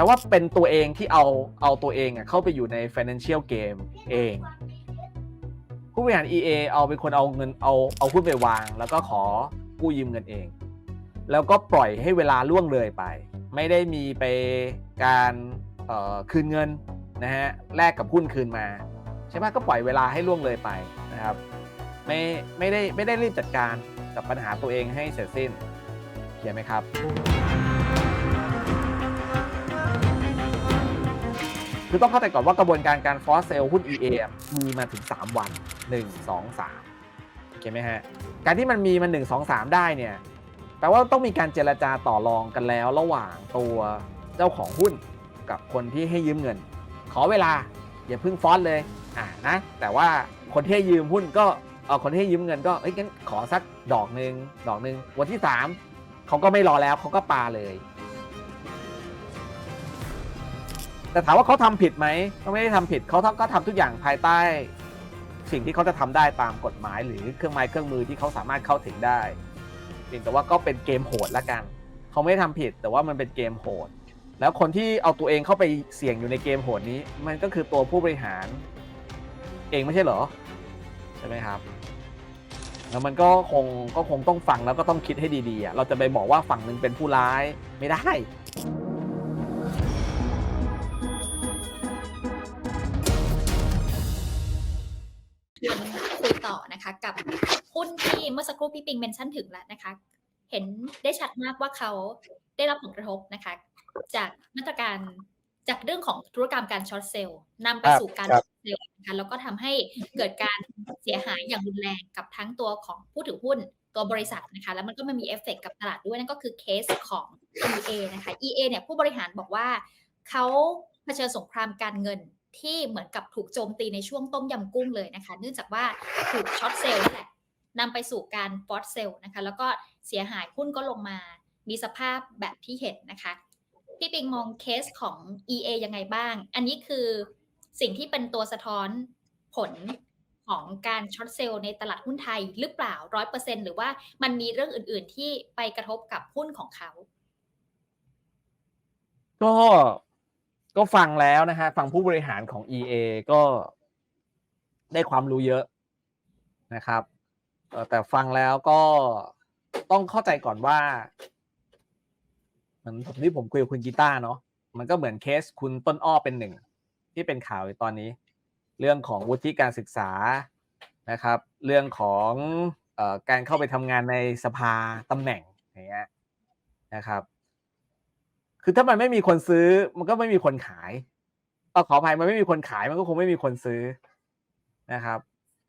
แต่ว่าเป็นตัวเองที่เอาเอาตัวเองอะเข้าไปอยู่ใน financial game เอง ผู้บริหาร EA เอาเป็นคนเอาเงินเอาเอาหุ้นไปวาง แล้วก็ขอกู้ยืมเงินเอง แล้วก็ปล่อยให้เวลาล่วงเลยไป ไม่ได้มีไปการคืนเงินนะฮะแลกกับหุ้นคืนมา ใช่ไหมก็ปล่อยเวลาให้ล่วงเลยไปนะครับ ไม่ไม่ได้ไม่ได้รีบจัดการกับปัญหาตัวเองให้เสร็จสิ้นเขียนไหมครับ คือต้องเข้าใจก่อนว่ากระบวนการการฟอสเซลหุ้น EA อะมีมาถึง 3 วัน 1 2 3โอเคไหมฮะ การที่มันมีมัน 1 2 3 ได้เนี่ยแปลว่าต้องมีการเจรจาต่อรองกันแล้ว ระหว่างตัวเจ้าของหุ้นกับคนที่ให้ยืมเงิน ขอเวลาอย่าเพิ่งฟอสเลยอ่านะแต่ว่าคนที่ให้ยืมหุ้นก็เออคนที่ให้ยืมเงินก็เอ้ยงั้นขอสักดอกหนึ่งดอกหนึ่งวันที่ 3เขาก็ไม่รอแล้วเขาก็ปาเลย แต่ถามว่าเขาทำผิดไหมก็ไม่ได้ทำผิดเขาก็ทำทุกอย่างภายใต้ สิ่งที่เขาจะทำได้ตามกฎหมาย หรือเครื่องไม้เครื่องมือที่เขาสามารถเข้าถึงได้เพียงแต่ว่าก็เป็นเกมโหดละกันเขาไม่ได้ทำผิดแต่ว่ามันเป็นเกมโหด แล้วคนที่เอาตัวเองเข้าไปเสี่ยงอยู่ในเกมโหดนี้ มันก็คือตัวผู้บริหาร เองไม่ใช่เหรอ ใช่ไหมครับ แล้วมันก็คงก็คงต้องฟังแล้วก็ต้องคิดให้ดีๆเราจะไปบอกว่าฝั่งหนึ่งเป็นผู้ร้ายไม่ได้ กับหุ้นที่เมื่อสักครู่พี่ปิงเมนชั่นถึงแล้วนะคะ เห็นได้ชัดมากว่าเขาได้รับผลกระทบนะคะ จากมาตรการจากเรื่องของธุรกรรมการช็อตเซลล์นำไปครับสู่การครับช็อตเซลล์นะคะแล้วก็ทำให้เกิดการเสียหายอย่างรุนแรงกับทั้งตัวของผู้ถือหุ้นตัวบริษัทนะคะ แล้วมันก็ไม่มีเอฟเฟกต์กับตลาดด้วยนั่นก็คือเคสของ EA นะคะ EA เนี่ยผู้บริหารบอกว่าเขาเผชิญสงครามการเงิน ที่เหมือนกับถูกโจมตีในช่วงต้มยำกุ้งเลยนะคะ เนื่องจากว่าถูกช็อตเซลล์นั่นแหละนำไปสู่การฟอสเซลล์นะคะ แล้วก็เสียหายหุ้นก็ลงมา มีสภาพแบบที่เห็นนะคะ พี่ปิงมองเคสของ EA ยังไงบ้าง อันนี้คือสิ่งที่เป็นตัวสะท้อนผลของการช็อตเซลล์ในตลาดหุ้นไทยหรือเปล่าร้อยเปอร์เซ็นหรือว่ามันมีเรื่องอื่น ๆ ที่ไปกระทบกับหุ้นของเขา ก็ ก็ฟังแล้วนะฮะฟังผู้บริหารของ EA ก็ได้ความรู้เยอะนะครับแต่ฟังแล้วก็ต้องเข้าใจก่อนว่าเหมือนผมที่ผมคุยกับคุณกีตาร์เนาะมันก็เหมือนเคสคุณต้นอ้อเป็นหนึ่ง ที่เป็นข่าวในตอนนี้ เรื่องของวุฒิการศึกษานะครับ เรื่องของอการเข้าไปทำงานในสภาตำแหน่งอย่างเงี้ยนะครับ คือถ้ามันไม่มีคนซื้อ มันก็ไม่มีคนขายเออขออภัยมันไม่มีคนขายมันก็คงไม่มีคนซื้อนะครับ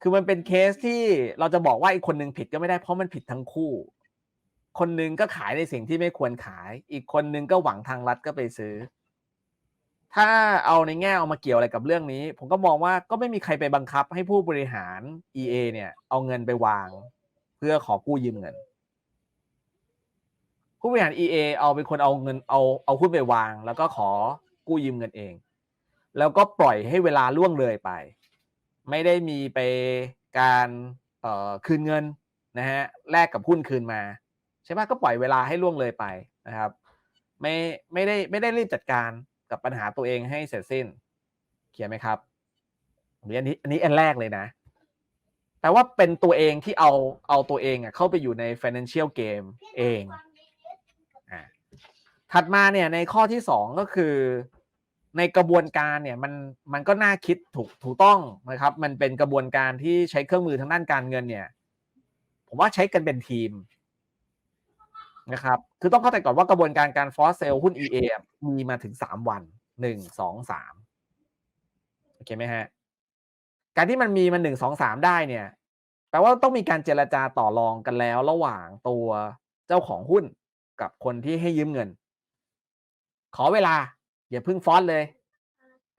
คือมันเป็นเคสที่เราจะบอกว่าอีกคนนึงผิดก็ไม่ได้เพราะมันผิดทั้งคู่ คนหนึงก็ขายในสิ่งที่ไม่ควรขาย อีกคนนึงก็หวังทางรัฐก็ไปซื้อ ถ้าเอาในแง่เอามาเกี่ยวอะไรกับเรื่องนี้ ผมก็มองว่าก็ไม่มีใครไปบังคับให้ผู้บริหาร EA เนี่ย เอาเงินไปวาง เพื่อขอกู้ยืมเงิน ผู้บริหาร EA เอาเป็นคนเอาเงินเอาเอาหุ้นไปวาง แล้วก็ขอกู้ยืมเงินเอง แล้วก็ปล่อยให้เวลาล่วงเลยไป ไม่ได้มีไปการเอ่อคืนเงินนะฮะแลกกับหุ้นคืนมาใช่ไหมก็ปล่อยเวลาให้ล่วงเลยไปนะครับ ไม่ไม่ได้ไม่ได้รีบจัดการกับปัญหาตัวเองให้เสร็จสิ้น เขียนไหมครับอันนี้อันนี้อันนี้อันแรกเลยนะแปลว่าเป็นตัวเองที่เอาเอาตัวเองอะเข้าไปอยู่ใน financial game เอง ถัดมาเนี่ยในข้อที่สองก็คือ ในกระบวนการเนี่ยมันมันก็น่าคิดถูกถูกต้องนะครับ มันเป็นกระบวนการที่ใช้เครื่องมือทางด้านการเงินเนี่ย ผมว่าใช้กันเป็นทีมนะครับ คือต้องเข้าใจก่อนว่ากระบวนการการฟอสเซลหุ้น EA อะมีมาถึงสามวันหนึ่งสองสามโอเคไหมฮะ การที่มันมีมันหนึ่งสองสามได้เนี่ย แปลว่าต้องมีการเจรจาต่อรองกันแล้ว ระหว่างตัวเจ้าของหุ้นกับคนที่ให้ยืมเงิน ขอเวลา อย่าเพิ่งฟอสเลย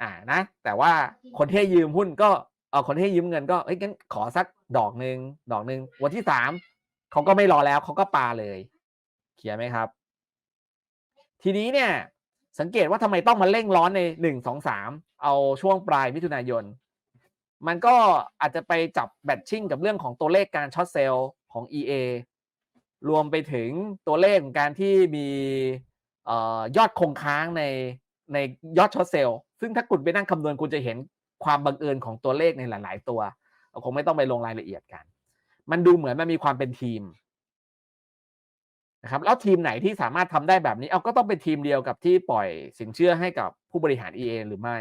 อ่านะ แต่ว่าคนที่ให้ยืมหุ้นก็เออคนที่ให้ยืมเงินก็เอ้ยงั้นขอสักดอกหนึ่งดอกหนึ่งวันที่สามเขาก็ไม่รอแล้วเขาก็ปาเลยเขียนไหมครับ ทีนี้เนี่ย สังเกตว่าทำไมต้องมาเร่งร้อนในหนึ่งสองสามเอาช่วงปลายมิถุนายน มันก็อาจจะไปจับแบทชิ่งกับเรื่องของตัวเลขการช็อตเซลล์ของ EA รวมไปถึงตัวเลขของการที่มีเอ่อ ยอดคงค้างในในยอดช็อตเซลล์ซึ่งถ้าคุณไปนั่งคำนวณคุณจะเห็นความบังเอิญของตัวเลขในหลาย ๆ ตัวเราคงไม่ต้องไปลงรายละเอียดกัน มันดูเหมือนมันมีความเป็นทีมนะครับแล้วทีมไหนที่สามารถทำได้แบบนี้เอาก็ต้องเป็นทีมเดียวกับที่ปล่อยสินเชื่อให้กับผู้บริหาร EA หรือไม่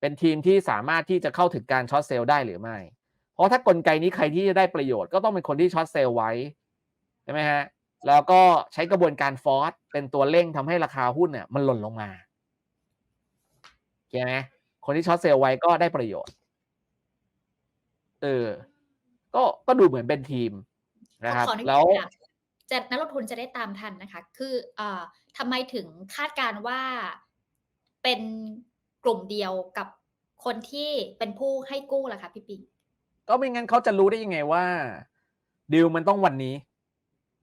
เป็นทีมที่สามารถที่จะเข้าถึงการช็อตเซลล์ได้หรือไม่ เพราะถ้ากลไกนี้ใครที่จะได้ประโยชน์ก็ต้องเป็นคนที่ช็อตเซลล์ไว้ใช่ไหมฮะ แล้วก็ใช้กระบวนการฟอร์สเป็นตัวเร่งทำให้ราคาหุ้นเนี่ยมันหล่นลงมาเข้าไหมคนที่ช็อตเซลล์ไว้ก็ได้ประโยชน์ เออ ก็ก็ดูเหมือนเป็นทีมนะครับขออนุญาตแล้วค่ะจะนักลงทุนจะได้ตามทันนะคะ คือเอ่อทำไมถึงคาดการณ์ว่าเป็นกลุ่มเดียวกับคนที่เป็นผู้ให้กู้ล่ะคะพี่ปิงก็ไม่งั้นเขาจะรู้ได้ยังไงว่าดีลมันต้องวันนี้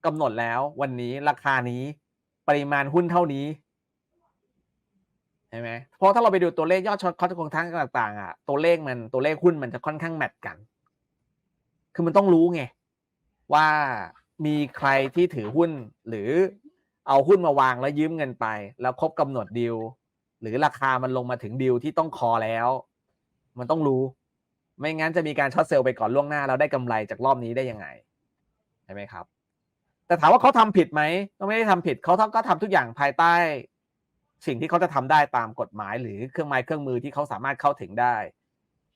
กำหนดแล้ววันนี้ราคานี้ปริมาณหุ้นเท่านี้ใช่ไหมเพราะถ้าเราไปดูตัวเลขยอดช็อตคอร์สของทั้งต่างๆอะตัวเลขมันตัวเลขหุ้นมันจะค่อนข้างแมทกัน คือมันต้องรู้ไงว่ามีใครที่ถือหุ้นหรือเอาหุ้นมาวางแล้วยืมเงินไป แล้วครบกำหนดดีลหรือราคามันลงมาถึงดีลที่ต้องคอแล้ว มันต้องรู้ ไม่งั้นจะมีการช็อตเซลล์ไปก่อนล่วงหน้า แล้วได้กำไรจากรอบนี้ได้ยังไงใช่ไหมครับ แต่ถามว่าเขาทำผิดไหมก็ไม่ได้ทำผิดเขาก็ทำทุกอย่างภายใต้ สิ่งที่เขาจะทำได้ตามกฎหมาย หรือเครื่องไม้เครื่องมือที่เขาสามารถเข้าถึงได้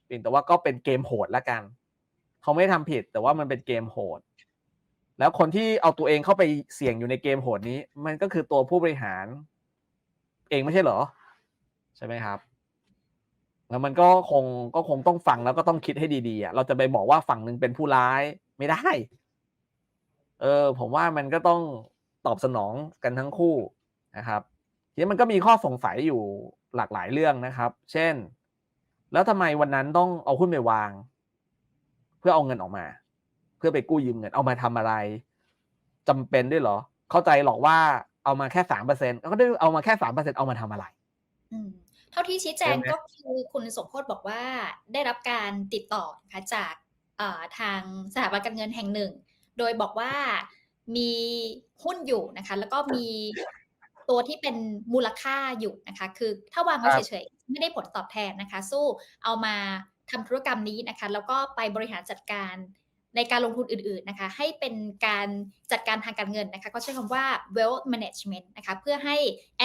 เพียงแต่ว่าก็เป็นเกมโหดละกัน เขาไม่ได้ทำผิด แต่ว่ามันเป็นเกมโหด แล้วคนที่เอาตัวเองเข้าไปเสี่ยงอยู่ในเกมโหดนี้ มันก็คือตัวผู้บริหาร เองไม่ใช่เหรอ ใช่ไหมครับ แล้วมันก็คงก็คงต้องฟังแล้วก็ต้องคิดให้ดีๆอะเราจะไปบอกว่าฝั่งหนึ่งเป็นผู้ร้ายไม่ได้ เออผมว่ามันก็ต้องตอบสนองกันทั้งคู่นะครับทีนี้มันก็มีข้อสงสัยอยู่หลากหลายเรื่องนะครับ เช่น แล้วทำไมวันนั้นต้องเอาหุ้นไปวาง เพื่อเอาเงินออกมา เพื่อไปกู้ยืมเงินเอามาทำอะไรจำเป็นด้วยเหรอ เข้าใจหรอกว่าเอามาแค่สามเปอร์เซ็นต์ก็ได้เอามาแค่สามเปอร์เซ็นต์เอามาทำอะไรอืมเท่าที่ชี้แจงใช่ไหมก็คือคุณสมโพศบอกว่าได้รับการติดต่อนะคะจากเอ่อทางสถาบันการเงินแห่งหนึ่ง โดยบอกว่ามีหุ้นอยู่นะคะ แล้วก็มีตัวที่เป็นมูลค่าอยู่นะคะ คือถ้าวางไว้ครับเฉยๆ ไม่ได้ผลตอบแทนนะคะ สู้เอามาทำธุรกรรมนี้นะคะ แล้วก็ไปบริหารจัดการในการลงทุนอื่นๆนะคะ ให้เป็นการจัดการทางการเงินนะคะ ก็ใช้คำว่า wealth management นะคะ เพื่อให้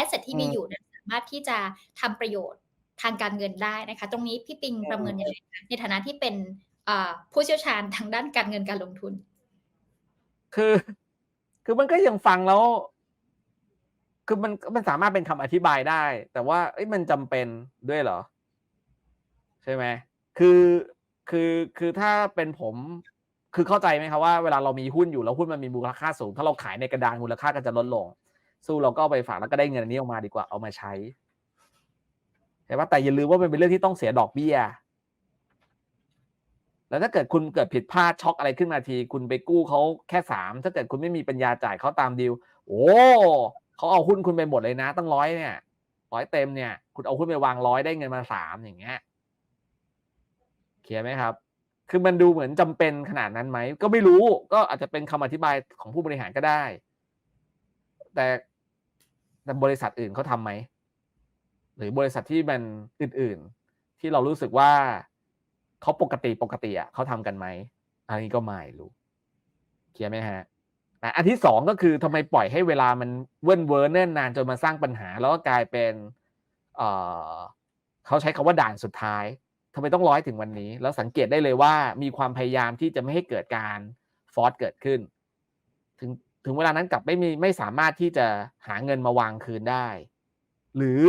asset ที่มีอยู่เนยสามารถที่จะทำประโยชน์ทางการเงินได้นะคะ ตรงนี้พี่ปิงประเมินยังไงคะในฐานะที่เป็นเอ่อผู้เชี่ยวชาญทางด้านการเงินการลงทุน คือ คือมันก็ยังฟังแล้ว คือมันมันสามารถเป็นคำอธิบายได้ แต่ว่าเอ้ยมันจำเป็นด้วยเหรอ ใช่ไหมคือคือคือถ้าเป็นผม คือเข้าใจไหมครับว่าเวลาเรามีหุ้นอยู่แล้วหุ้นมันมีมูลค่าสูง ถ้าเราขายในกระดานมูลค่าก็จะลดลง สู้เราก็เอาไปฝากแล้วก็ได้เงินนนี้ออกมาดีกว่าเอามาใช้ใช่ปะแต่อย่าลืมว่ามันเป็นเรื่องที่ต้องเสียดอกเบี้ย แล้วถ้าเกิดคุณเกิดผิดพลาดช็อกอะไรขึ้นมาที คุณไปกู้เขาแค่สามถ้าเกิดคุณไม่มีปัญญาจ่ายเขาตามดีลโอ้เขาเอาหุ้นคุณไปหมดเลยนะ ตั้งร้อยเนี่ยร้อยเต็มเนี่ย คุณเอาหุ้นไปวางร้อยได้เงินมาสามอย่างเงี้ยเคลียร์ไหมครับ คือมันดูเหมือนจำเป็นขนาดนั้นไหม ก็ไม่รู้ก็อาจจะเป็นคำอธิบายของผู้บริหารก็ได้ แต่แต่บริษัทอื่นเขาทำไหมหรือบริษัทที่มันอื่น ๆ ที่เรารู้สึกว่า เขาปกติปกติอะเขาทำกันไหมอันนี้ก็ไม่รู้เคลียร์ไหมฮะอันที่สองก็คือทำไมปล่อยให้เวลามันเว้นเว้อเนิ่นนานจนมาสร้างปัญหา แล้วก็กลายเป็นเออเขาใช้คำว่าด่านสุดท้ายทำไมต้องร้อยถึงวันนี้ แล้วสังเกตได้เลยว่ามีความพยายามที่จะไม่ให้เกิดการฟอร์สเกิดขึ้น ถึงถึงเวลานั้นกลับไม่มีไม่สามารถที่จะหาเงินมาวางคืนได้ หรือ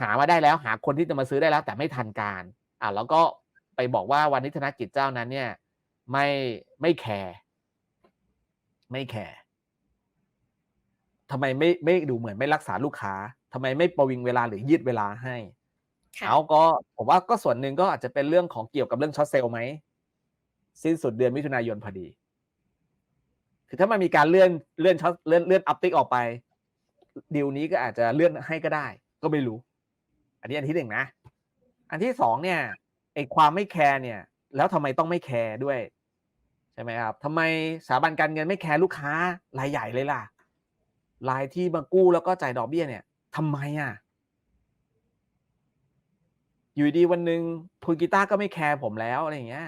หามาได้แล้วหาคนที่จะมาซื้อได้แล้ว แต่ไม่ทันการอะแล้วก็ ไปบอกว่าวันนี้ธนกิจเจ้านั้นเนี่ย ไม่ไม่แคร์ไม่แคร์ทำไมไม่ไม่ดูเหมือนไม่รักษาลูกค้าทำไมไม่ประวิงเวลาหรือยืดเวลาให้ค่ะเอาก็ผมว่าก็ส่วนหนึ่งก็อาจจะเป็นเรื่องของเกี่ยวกับเรื่องช็อตเซลล์ไหมสิ้นสุดเดือนมิถุนายนพอดี คือถ้ามันมีการเลื่อนเลื่อนช็อตเลื่อนเลื่อนอัพติกออกไปดีลนี้ก็อาจจะเลื่อนให้ก็ได้ ก็ไม่รู้ อันนี้อันที่หนึ่งนะ อันที่สองเนี่ย ไอความไม่แคร์เนี่ย แล้วทำไมต้องไม่แคร์ด้วยใช่ไหมครับทำไมสถาบันการเงินไม่แคร์ลูกค้ารายใหญ่เลยล่ะรายที่มากู้แล้วก็จ่ายดอกเบี้ยเนี่ยทำไมอะอยู่ดีวันหนึ่งคุณกีตาก็ไม่แคร์ผมแล้วอะไรอย่างเงี้ย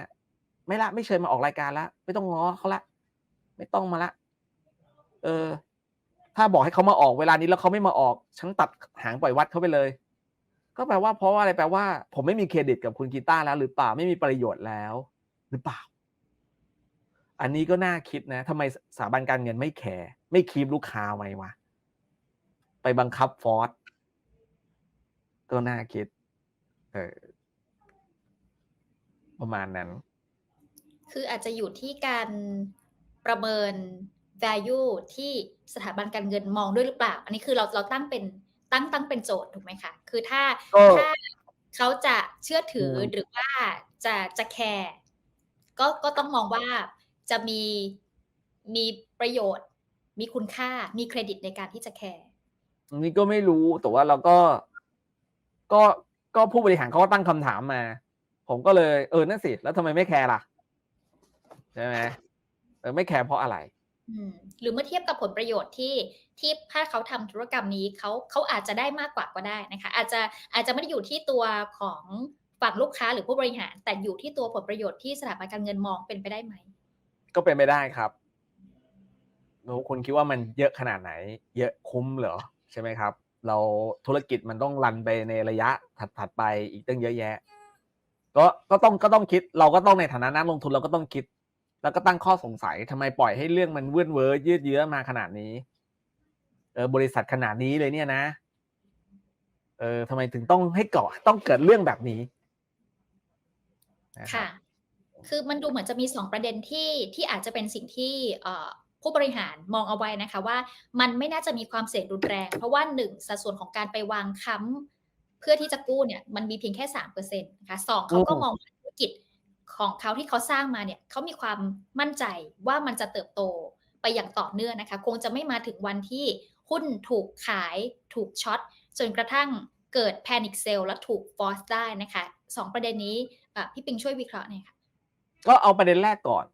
ไม่ละไม่เชิญมาออกรายการละไม่ต้องง้อเขาละไม่ต้องมาละ เออ ถ้าบอกให้เขามาออกเวลานี้แล้วเขาไม่มาออกฉันตัดหางปล่อยวัดเขาไปเลย ก็แปลว่าเพราะว่าอะไรแปลว่า ผมไม่มีเครดิตกับคุณกีตาร์แล้ว หรือเปล่าไม่มีประโยชน์แล้ว หรือเปล่า อันนี้ก็น่าคิดนะทำไมสถาบันการเงินไม่แคร์ไม่คีบลูกค้าไว้วะไปบังคับฟอร์สก็น่าคิด เออประมาณนั้น คืออาจจะอยู่ที่การประเมิน value ที่สถาบันการเงินมองด้วยหรือเปล่า อันนี้คือเราเราตั้งเป็น ตั้งตั้งเป็นโจทย์ถูกไหมคะคือถ้าก็ถ้าเขาจะเชื่อถืออืมหรือว่าจะจะแคร์ก็ก็ต้องมองว่าจะมีมีประโยชน์ มีคุณค่ามีเครดิตในการที่จะแคร์อันนี้ก็ไม่รู้แต่ว่าเราก็ ก็ก็ผู้บริหารเขาก็ตั้งคำถามมา ผมก็เลยเออนั่นสิแล้วทำไมไม่แคร์ล่ะใช่ไหมเออไม่แคร์เพราะอะไรอืม หรือเมื่อเทียบกับผลประโยชน์ที่ที่ถ้าเขาทำธุรกรรมนี้เขาเขาอาจจะได้มากกว่าก็ได้นะคะ อาจจะอาจจะไม่ได้อยู่ที่ตัวของฝั่งลูกค้าหรือผู้บริหาร แต่อยู่ที่ตัวผลประโยชน์ที่สถาบันการเงินมองเป็นไปได้ไหม ก็เป็นไปได้ครับโน้คุณคิดว่ามันเยอะขนาดไหน เยอะคุ้มเหรอใช่ไหมครับ เราธุรกิจมันต้องรันไปในระยะถัดๆไปอีกตั้งเยอะแยะ ก็ก็ต้องก็ต้องคิดเราก็ต้องในฐานะนักลงทุนเราก็ต้องคิด แล้วก็ตั้งข้อสงสัยทำไมปล่อยให้เรื่องมันเวื่อนเว้อยืดเยื้อมาขนาดนี้ เออบริษัทขนาดนี้เลยเนี่ยนะ เออทำไมถึงต้องให้เกาะต้องเกิดเรื่องแบบนี้ค่ะ คือมันดูเหมือนจะมี2ประเด็นที่ที่อาจจะเป็นสิ่งที่เผู้บริหารมองเอาไว้นะคะว่ามันไม่น่าจะมีความเสี่ยงรุนแรง เพราะว่า1สัดส่วนของการไปวางค้ำเพื่อที่จะกู้เนี่ย มันมีเพียงแค่3%นะคะสองเขาก็มมองว่าธุรกิจ ของเขาที่เขาสร้างมาเนี่ยเขามีความมั่นใจว่ามันจะเติบโตไปอย่างต่อเนื่องนะคะ คงจะไม่มาถึงวันที่หุ้นถูกขายถูกช็อตจนกระทั่งเกิดแพนิคเซลและถูกฟอสได้นะคะสองประเด็นนี้พี่ปิงช่วยวิเคราะห์หน่อยค่ะก็เอาประเด็นแรกก่อน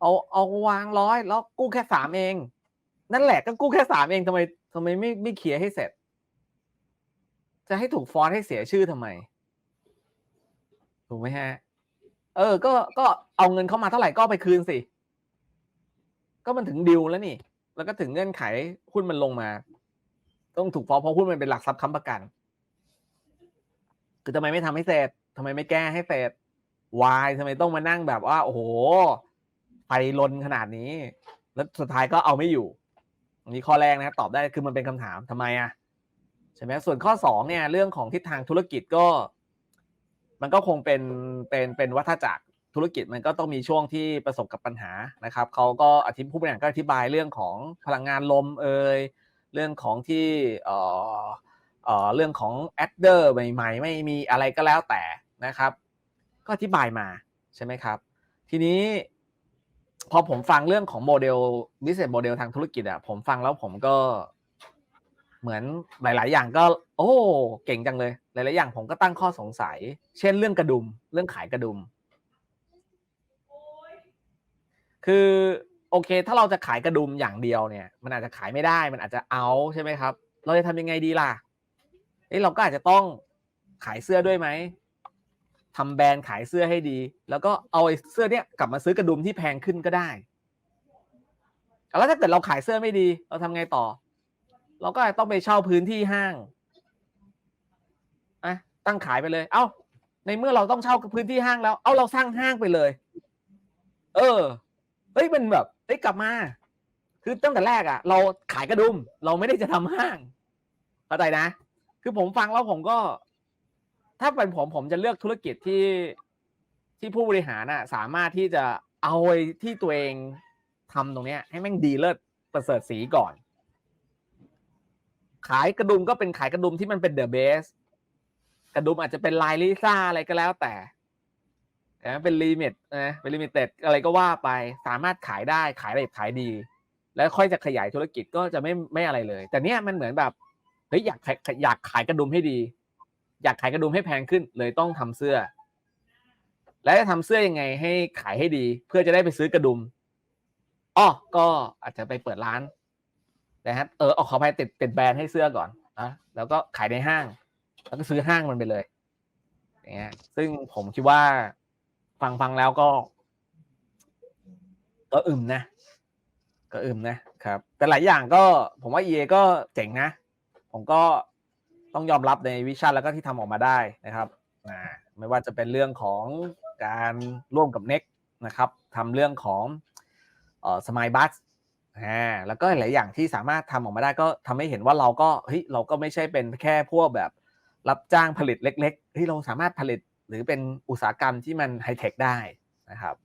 เอาเอาวางร้อยแล้วกู้แค่สามเอง นั่นแหละก็กู้แค่สามเองทำไมทำไมไม่ไม่เคลียร์ให้เสร็จ จะให้ถูกฟอนต์ให้เสียชื่อทำไมถูกไหมฮะ เออ ก็ก็เอาเงินเข้ามาเท่าไหร่ก็ไปคืนสิ ก็มันถึงดิวแล้วนี่ แล้วก็ถึงเงื่อนไขหุ้นมันลงมา ต้องถูกฟ้องเพราะหุ้นมันเป็นหลักทรัพย์ค้ำประกัน คือทำไมไม่ทำให้เสร็จทำไมไม่แก้ให้เสร็จวายทำไมต้องมานั่งแบบว่า โอ้โหไฟลนขนาดนี้ แล้วสุดท้ายก็เอาไม่อยู่อันนี้ข้อแรกนะตอบได้คือมันเป็นคำถามทำไมอะใช่ไหมส่วนข้อสองเนี่ย เรื่องของทิศทางธุรกิจก็ มันก็คงเป็นเป็นเป็นวัฏจักรธุรกิจมันก็ต้องมีช่วงที่ประสบกับปัญหานะครับเขาก็อธิผู้บริหารก็อธิบายเรื่องของพลังงานลมเอ่ยเรื่องของที่เอ่อเอ่อเรื่องของแอดเดอร์ใหม่ๆ ไม่มีอะไรก็แล้วแต่นะครับ ก็อธิบายมาใช่ไหมครับ ทีนี้พอผมฟังเรื่องของโมเดล business model ทางธุรกิจอะผมฟังแล้วผมก็ เหมือนหลาย ๆ อย่างก็ โอ้ เก่งจังเลย หลาย ๆ อย่างผมก็ตั้งข้อสงสัย เช่นเรื่องกระดุม เรื่องขายกระดุม คือโอเค ถ้าเราจะขายกระดุมอย่างเดียวเนี่ย มันอาจจะขายไม่ได้ มันอาจจะเอาใช่ไหมครับ เราจะทำยังไงดีล่ะเอ้เราก็อาจจะต้องขายเสื้อด้วยไหมทำแบรนด์ขายเสื้อให้ดี แล้วก็เอาไอ้เสื้อเนี้ยกลับมาซื้อกระดุมที่แพงขึ้นก็ได้แล้วถ้าเกิดเราขายเสื้อไม่ดี เราทำไงต่อ เราก็ต้องไปเช่าพื้นที่ห้างอะตั้งขายไปเลย เอ้า ในเมื่อเราต้องเช่าพื้นที่ห้างแล้ว เอาเราสร้างห้างไปเลย เออ เฮ้ยมันแบบเฮ้ยกลับมา คือตั้งแต่แรกอะ่ะ เราขายกระดุม เราไม่ได้จะทำห้างเข้าใจนะ คือผมฟังแล้วผมก็ ถ้าเป็นผมผมจะเลือกธุรกิจที่ที่ผู้บริหารน่ะ สามารถที่จะเอาไอ้ที่ตัวเองทำตรงเนี้ย ให้แม่งดีเลิศประเสริฐสีก่อน ขายกระดุมก็เป็นขายกระดุมที่มันเป็นเดอะเบสกระดุมอาจจะเป็นลายลิซ่าอะไรก็แล้วแต่แต่มันเป็นลิมิตนะเป็นลิมิเต็ดอะไรก็ว่าไปสามารถขายได้ขายได้ขายดี แล้วค่อยจะขยายธุรกิจก็จะไม่ไม่อะไรเลย แต่เนี้ยมันเหมือนแบบเฮ้ยอยากอยากขายกระดุมให้ดี อยากขายกระดุมให้แพงขึ้น เลยต้องทำเสื้อ แล้วจะทำเสื้อยังไงให้ขายให้ดี เพื่อจะได้ไปซื้อกระดุมอ้อก็อาจจะไปเปิดร้าน นะครับเออเอาขอไปติดติดแบรนด์ให้เสื้อก่อนนะแล้วก็ขายในห้าง แล้วก็ซื้อห้างมันไปเลยอย่างเงี้ยซึ่งผมคิดว่าฟังฟังแล้วก็ ก็อึมนะ ก็อึมนะครับ แต่หลายอย่างก็ ผมว่า EA ก็เจ๋งนะ ผมก็ต้องยอมรับในวิชั่นแล้วก็ที่ทำออกมาได้นะครับไม่ว่าจะเป็นเรื่องของการร่วมกับ Next นะครับทำเรื่องของออสมายบัส อ่าแล้วก็หลายอย่างที่สามารถทำออกมาได้ก็ทำให้เห็นว่าเราก็เฮ้ยเราก็ไม่ใช่เป็นแค่พวกแบบรับจ้างผลิตเล็กๆเฮ้ยเราสามารถผลิตหรือเป็นอุตสาหกรรมที่มันไฮเทคได้นะครับ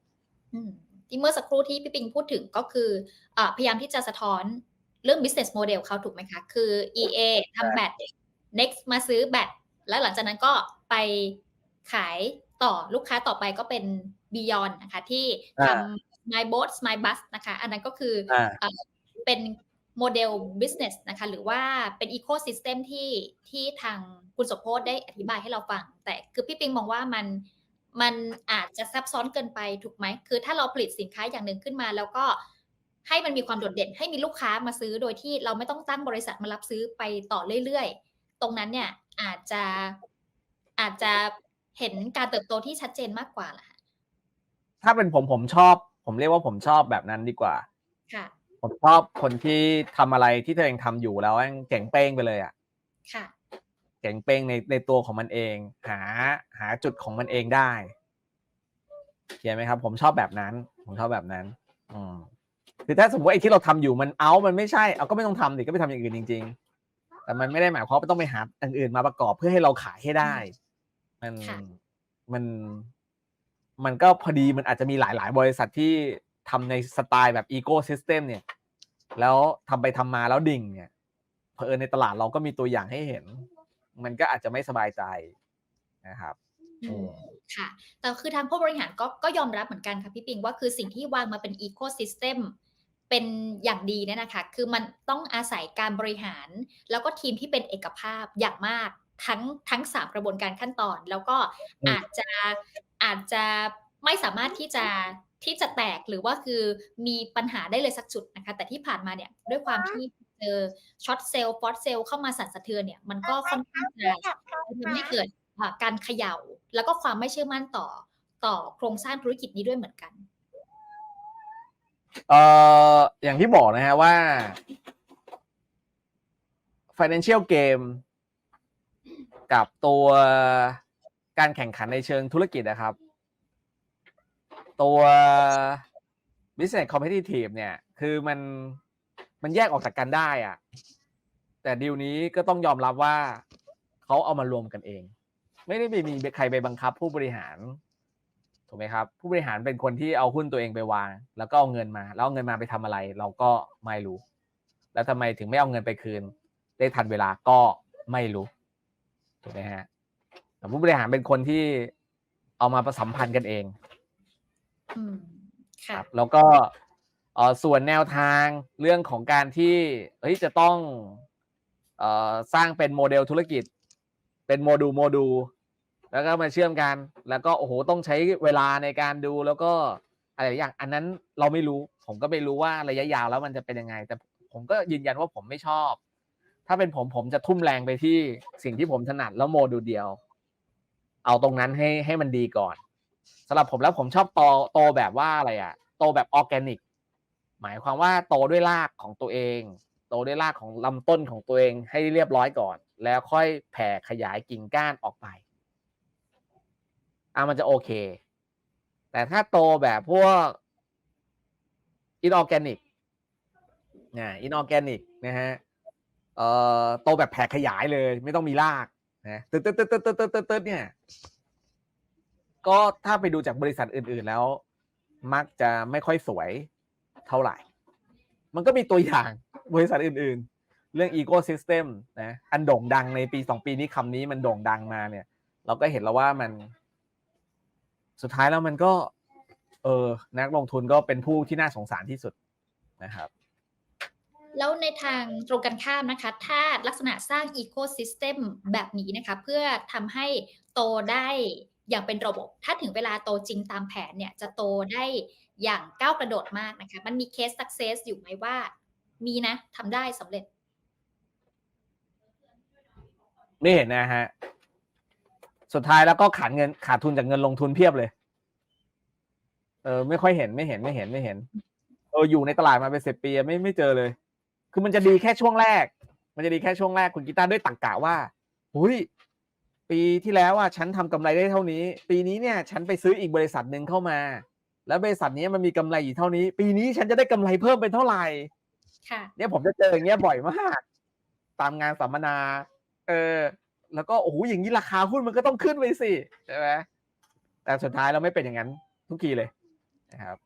ที่เมื่อสักครู่ที่พี่ปิงพูดถึงก็คืออพยายามที่จะสะท้อนเรื่อง business model เขาถูกไหมคะ คือ EA ทำแบต next มาซื้อแบตแล้วหลังจากนั้นก็ไปขายต่อลูกค้าต่อไปก็เป็น Beyond นะคะที่ทำ My Boat My Bus นะคะ อันนั้นก็คืออ่าเอ่อเป็นโมเดล business นะคะ หรือว่าเป็น ecosystem ที่ที่ทางคุณสมโพศได้อธิบายให้เราฟัง แต่คือพี่ปิงมองว่ามันมันอาจจะซับซ้อนเกินไปถูกไหม คือถ้าเราผลิตสินค้าอย่างหนึ่งขึ้นมา แล้วก็ให้มันมีความโดดเด่น ให้มีลูกค้ามาซื้อโดยที่เราไม่ต้องตั้งบริษัทมารับซื้อไปต่อเรื่อยๆ ตรงนั้นเนี่ยอาจจะอาจจะเห็นการเติบโตที่ชัดเจนมากกว่าล่ะค่ะถ้าเป็นผมผมชอบ ผมเรียกว่าผมชอบแบบนั้นดีกว่า ค่ะ ผมชอบคนที่ทำอะไรที่ตัวเองทำอยู่แล้วแม่งเจ๋งเป้งไปเลยอะ ค่ะเจ๋งเป้งในในตัวของมันเอง หาหาจุดของมันเองได้เขียนไหมครับ ผมชอบแบบนั้น ผมชอบแบบนั้น อืมคือถ้าสมมติไอ้ที่เราทำอยู่มันเอา มันไม่ใช่ เอาก็ไม่ต้องทำดิก็ไปทำอย่างอื่นจริง ๆ แต่มันไม่ได้หมายความว่าต้องไปหาอย่างอื่นมาประกอบเพื่อให้เราขายให้ได้ มันค่ะมัน มันก็พอดีมันอาจจะมีหลาย ๆ บริษัทที่ทำในสไตล์แบบอีโ s ซิสเต็มเนี่ย แล้วทำไปทำมาแล้วดิ่งเนี่ยเผอิญในตลาดเราก็มีตัวอย่างให้เห็น มันก็อาจจะไม่สบายใจนะครับอือืมมค่ะ แต่คือทางผู้บริหารก็ก็ยอมรับเหมือนกันค่ะพี่ปิงว่าคือสิ่งที่วางมาเป็นอีโค y ิสเต็มเป็นอย่างดีเนี่ยนะคะ คือมันต้องอาศัยการบริหาร แล้วก็ทีมที่เป็นเอกภาพอย่างมากทั้งทั้งสามกระบวนการขั้นตอน แล้วก็อืมอาจจะ อาจจะไม่สามารถที่จะที่จะแตกหรือว่าคือมีปัญหาได้เลยสักจุดนะคะ แต่ที่ผ่านมาเนี่ยด้วยความที่เจอช็อตเซลล์ฟอสเซลล์เข้ามาสั่นสะเทือนเนี่ยมันก็ค่อนข้างจะทำให้เกิดอ่าการเขย่า แล้วก็ความไม่เชื่อมั่นต่อต่อโครงสร้างธุรกิจนี้ด้วยเหมือนกันเอ่ออย่างที่บอกนะฮะว่า financial game กับตัว การแข่งขันในเชิงธุรกิจนะครับ ตัว business competitive เนี่ย คือมันมันแยกออกจากกันได้อะแต่ดีลนี้ก็ต้องยอมรับว่าเขาเอามารวมกันเอง ไม่ได้ไปมีใครไปบังคับผู้บริหารถูกไหมครับ ผู้บริหารเป็นคนที่เอาหุ้นตัวเองไปวาง แล้วก็เอาเงินมา แล้วเอาเงินมาไปทำอะไร เราก็ไม่รู้ แล้วทำไมถึงไม่เอาเงินไปคืน ได้ทันเวลาก็ไม่รู้ถูกไหมฮะ ผู้บริหารเป็นคนที่เอามาประสัมพันธ์กันเองอืมคค่ะรับ แล้วก็เอ่อส่วนแนวทางเรื่องของการที่เฮ้ยจะต้องเอ่อสร้างเป็นโมเดลธุรกิจ เป็นโมดูลโมดูลแล้วก็มาเชื่อมกัน แล้วก็โอ้โหต้องใช้เวลาในการดูแล้วก็อะไรหลายอย่าง อันนั้นเราไม่รู้ ผมก็ไม่รู้ว่าระยะยาวแล้วมันจะเป็นยังไง แต่ผมก็ยืนยันว่าผมไม่ชอบ ถ้าเป็นผมผมจะทุ่มแรงไปที่สิ่งที่ผมถนัดแล้วโมดูลเดียว เอาตรงนั้นให้ให้มันดีก่อนสำหรับผมแล้วผมชอบโตโตแบบว่าอะไรอะโตแบบออร์แกนิก หมายความว่าโตด้วยรากของตัวเอง โตด้วยรากของลำต้นของตัวเองให้เรียบร้อยก่อน แล้วค่อยแผ่ขยายกิ่งก้านออกไปอะมันจะโอเค แต่ถ้าโตแบบพวกอินออร์แกนิกนะอินออร์แกนิกนะฮะเอ่อโตแบบแผ่ขยายเลย ไม่ต้องมีราก นเติร์ดเติร์ดเตึ๊ดตึ๊ดตึ๊ดตึ๊ดตึ๊ดเนี่ย ก็ถ้าไปดูจากบริษัทอื่น ๆ แล้ว มักจะไม่ค่อยสวยเท่าไหร่ มันก็มีตัวอย่างบริษัทอื่น ๆ เรื่อง ecosystem นะอันโด่งดังในปีสองปีนี้คำนี้มันโด่งดังมาเนี่ย เราก็เห็นแล้วว่ามัน สุดท้ายแล้วมันก็ เออ นักลงทุนก็เป็นผู้ที่น่าสงสารที่สุดนะครับ แล้วในทางตรงกันข้ามนะคะ ถ้าลักษณะสร้างอีโค y ิสเต็มแบบนี้นะคะ เพื่อทำให้โตได้อย่างเป็นระบบ ถ้าถึงเวลาโตจริงตามแผนเนี่ย จะโตได้อย่างก้าวกระโดดมากนะคะ มันมีเคส success อยู่ไหมว่า มีนะทำได้สำเร็จ ไม่เห็นนะฮะ สุดท้ายแล้วก็ขาดเงินขาดทุนจากเงินลงทุนเพียบเลย เออ ไม่ค่อยเห็นไม่เห็นไม่เห็นไม่เห็น เอออยู่ในตลาดมาเป็นสิบปีไม่ไม่เจอเลย คือมันจะดีแค่ช่วงแรก มันจะดีแค่ช่วงแรกคุณกีตาร์ด้วยตักกะว่าหุยปีที่แล้วอะฉันทำกำไรได้เท่านี้ ปีนี้เนี่ยฉันไปซื้ออีกบริษัทหนึ่งเข้ามา แล้วบริษัทนี้มันมีกำไรอยู่เท่านี้ ปีนี้ฉันจะได้กำไรเพิ่มเป็นเท่าไหร่ค่ะเนี่ยผมจะเจออย่างเงี้ยบ่อยมาก ตามงานสัมมนา เออ แล้วก็โอ้โหอย่างนี้ราคาหุ้นมันก็ต้องขึ้นไปสิใช่ไหมแต่สุดท้ายเราไม่เป็นอย่างนั้นทุกทีเลยนะครับ